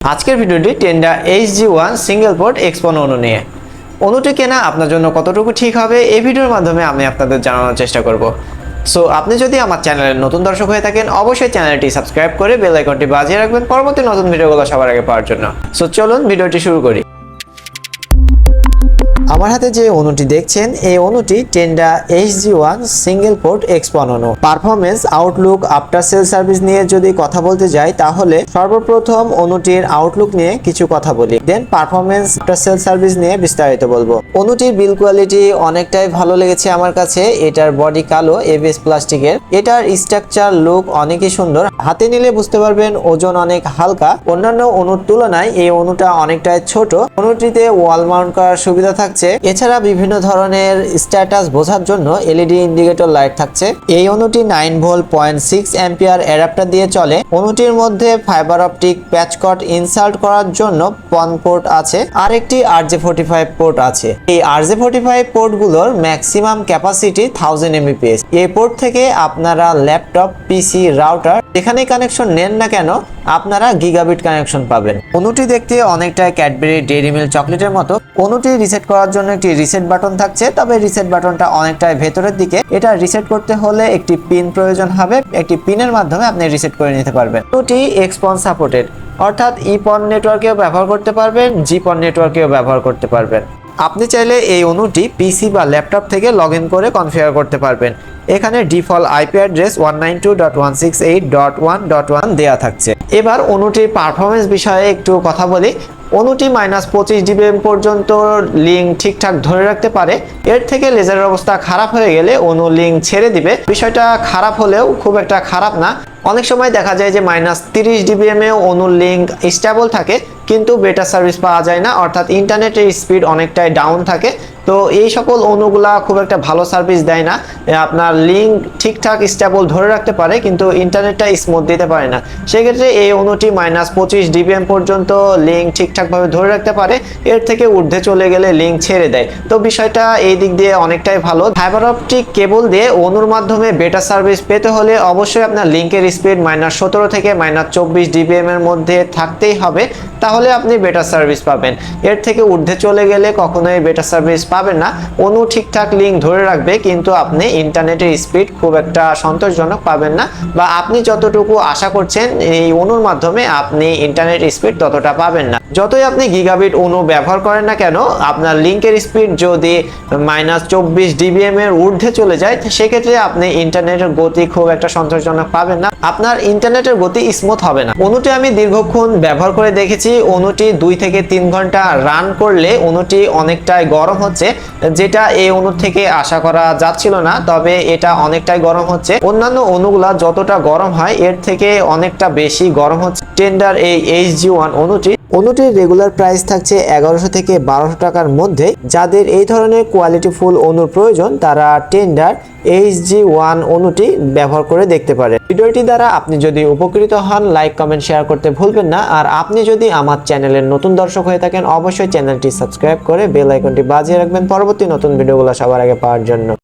আজকের ভিডিওটি Tenda H G one single port XPON ONU নিয়ে। অনুটি কেনা আপনার জন্য কতটুকু ঠিক হবে এই ভিডিওর মাধ্যমে আমি আপনাদের জানানোর চেষ্টা করব। সো আপনি যদি আমার চ্যানেলের নতুন দর্শক হয়ে থাকেন, অবশ্যই চ্যানেলটি সাবস্ক্রাইব করে বেল আইকনটি বাজিয়ে রাখবেন পরবর্তী নতুন ভিডিওগুলো সবার আগে পাওয়ার জন্য। সো চলুন ভিডিওটি শুরু করি। আমার হাতে যে অনুটি দেখছেন, এই অনুটি Tenda H G one single port XPON performance outlook after sale service নিয়ে যদি কথা বলতে যাই, তাহলে সর্বপ্রথম অনুটির আউটলুক নিয়ে কিছু কথা বলি। Then performance after sale service নিয়ে বিস্তারিত বলব। অনুটির বিল কোয়ালিটি অনেকটাই ভালো লেগেছে আমার কাছে। এটার বডি কালো এবিএস প্লাস্টিকের এটার স্ট্রাকচার লুক অনেকই সুন্দর। হাতে নিলে বুঝতে পারবেন ওজন অনেক হালকা। অন্যান্য অনুর তুলনায় এই অনুটা অনেকটাই ছোট। অনুটিতে ওয়াল মাউন্ট করার সুবিধা থাকছে। এছাড়া বিভিন্ন ধরনের স্ট্যাটাস বোঝার জন্য এলইডি ইন্ডিকেটর লাইট থাকছে। এই অনুটি nine volt point six ampere adapter দিয়ে চলে। অনুটির মধ্যে ফাইবার অপটিক প্যাচকট ইনসাল্ট করার জন্য পন পোর্ট আছে। আর একটি R J forty five port আছে এই আর জে ফোর্টি ফাইভ পোর্টগুলোর ম্যাক্সিমাম ক্যাপাসিটি থাউজেন্ড এমবিপিএস এই পোর্ট থেকে আপনারা ল্যাপটপ, পিসি, রাউটার যেখানে কানেকশন নেন না কেন, আপনারা গিগাবিট কানেকশন পাবেন। অনুটি দেখতে অনেকটা ক্যাডবেরি ডেইরি মিল্ক চকলেটের মতো অনুটি রিসেট করার জন্য একটি রিসেট বাটন থাকছে, তবে রিসেট বাটনটা অনেকটাই ভেতরের দিকে। এটা রিসেট করতে হলে একটি পিন প্রয়োজন হবে, একটি পিনের মাধ্যমে আপনি রিসেট করে নিতে পারবেন। অনুটি এক্সপন সাপোর্টেড অর্থাৎ ইপন নেটওয়ার্কেও ব্যবহার করতে পারবেন জিপন নেটওয়ার্কেও ব্যবহার করতে পারবেন। আপনি চাইলে এই অনুটি পিসি বা ল্যাপটপ থেকে লগ করে কনফিগার করতে পারবেন। এখানে default IP address one nine two dot one six eight dot one dot one দেওয়া থাকছে। এবার অনুটির পারফরমেন্স বিষয়ে একটু কথা বলি। অনুটি মাইনাস পঁচিশ ডিবিএম পর্যন্ত লিঙ্ক ঠিকঠাক ধরে রাখতে পারে। এর থেকে লেজারের অবস্থা খারাপ হয়ে গেলে অনু লিঙ্ক ছেড়ে দিবে। বিষয়টা খারাপ হলেও খুব একটা খারাপ না। অনেক সময় দেখা যায় যে মাইনাস তিরিশ ডিবিএম এও অনু লিঙ্ক স্টেবল থাকে, কিন্তু বেটার সার্ভিস পাওয়া যায় না। অর্থাৎ ইন্টারনেটের স্পিড অনেকটাই ডাউন থাকে। তো এই সকল অনুগুলা খুব একটা ভালো সার্ভিস দেয় না। আপনার লিঙ্ক ঠিকঠাক স্টেবল ধরে রাখতে পারে, কিন্তু ইন্টারনেটটা স্মুথ দিতে পারে না। সেক্ষেত্রে এই অনুটি মাইনাস পঁচিশ ডিবিএম পর্যন্ত লিঙ্ক ঠিকঠাকভাবে ধরে রাখতে পারে। এর থেকে ঊর্ধ্বে চলে গেলে লিঙ্ক ছেড়ে দেয়। তো বিষয়টা এই দিক দিয়ে অনেকটাই ভালো। ফাইবার অপটিক কেবল দিয়ে অনুর মাধ্যমে বেটার সার্ভিস পেতে হলে অবশ্যই আপনার লিঙ্কের স্পিড মাইনাস সতেরো থেকে মাইনাস চব্বিশ ডিবিএম এর মধ্যে থাকতেই হবে। তাহলে আপনি বেটার সার্ভিস পাবেন। এর থেকে ঊর্ধ্বে চলে গেলে কখনোই বেটার সার্ভিস পাবেন না। অনু ঠিকঠাক লিঙ্ক ধরে রাখবে, কিন্তু আপনি ইন্টারনেটের স্পিড খুব একটা সন্তোষজনক পাবেন না। বা আপনি যতটুকু আশা করছেন, এই অনুর মাধ্যমে আপনি ইন্টারনেট স্পিড ততটা পাবেন না। যতই আপনি গিগাবিট অনু ব্যবহার করেন না কেন, আপনার লিঙ্কের স্পিড যদি মাইনাস চব্বিশ ডিবিএম এর ঊর্ধ্বে চলে যায়, সেক্ষেত্রে আপনি ইন্টারনেটের গতি খুব একটা সন্তোষজনক পাবেন না। আপনার ইন্টারনেটের গতি স্মুথ হবে না। অনুটি আমি দীর্ঘক্ষণ ব্যবহার করে দেখেছি। অনুটি দুই থেকে তিন ঘণ্টা রান করলে অনুটি অনেকটাই গরম হচ্ছে। যেটা এই অনুর থেকে আশা করা যাচ্ছিল না, তবে এটা অনেকটাই গরম হচ্ছে। অন্যান্য অনুগুলা যতটা গরম হয়, এর থেকে অনেকটা বেশি গরম হচ্ছে। টেন্ডার এই এইচ জি ওয়ান অনুটি অনুটির রেগুলার প্রাইস থাকছে এগারোশো থেকে বারোশো টাকার মধ্যে। যাদের এই ধরনের কোয়ালিটি ফুল অনুর প্রয়োজন, তারা টেন্ডার এইচ জি ওয়ান অনুটি ব্যবহার করে দেখতে পারে ভিডিওটি দ্বারা আপনি যদি উপকৃত হন লাইক কমেন্ট শেয়ার করতে ভুলবেন না। আর আপনি যদি আমার চ্যানেলের নতুন দর্শক হয়ে থাকেন, অবশ্যই চ্যানেলটি সাবস্ক্রাইব করে বেল আইকনটি বাজিয়ে রাখবেন পরবর্তী নতুন ভিডিওগুলো সবার আগে পাওয়ার জন্য।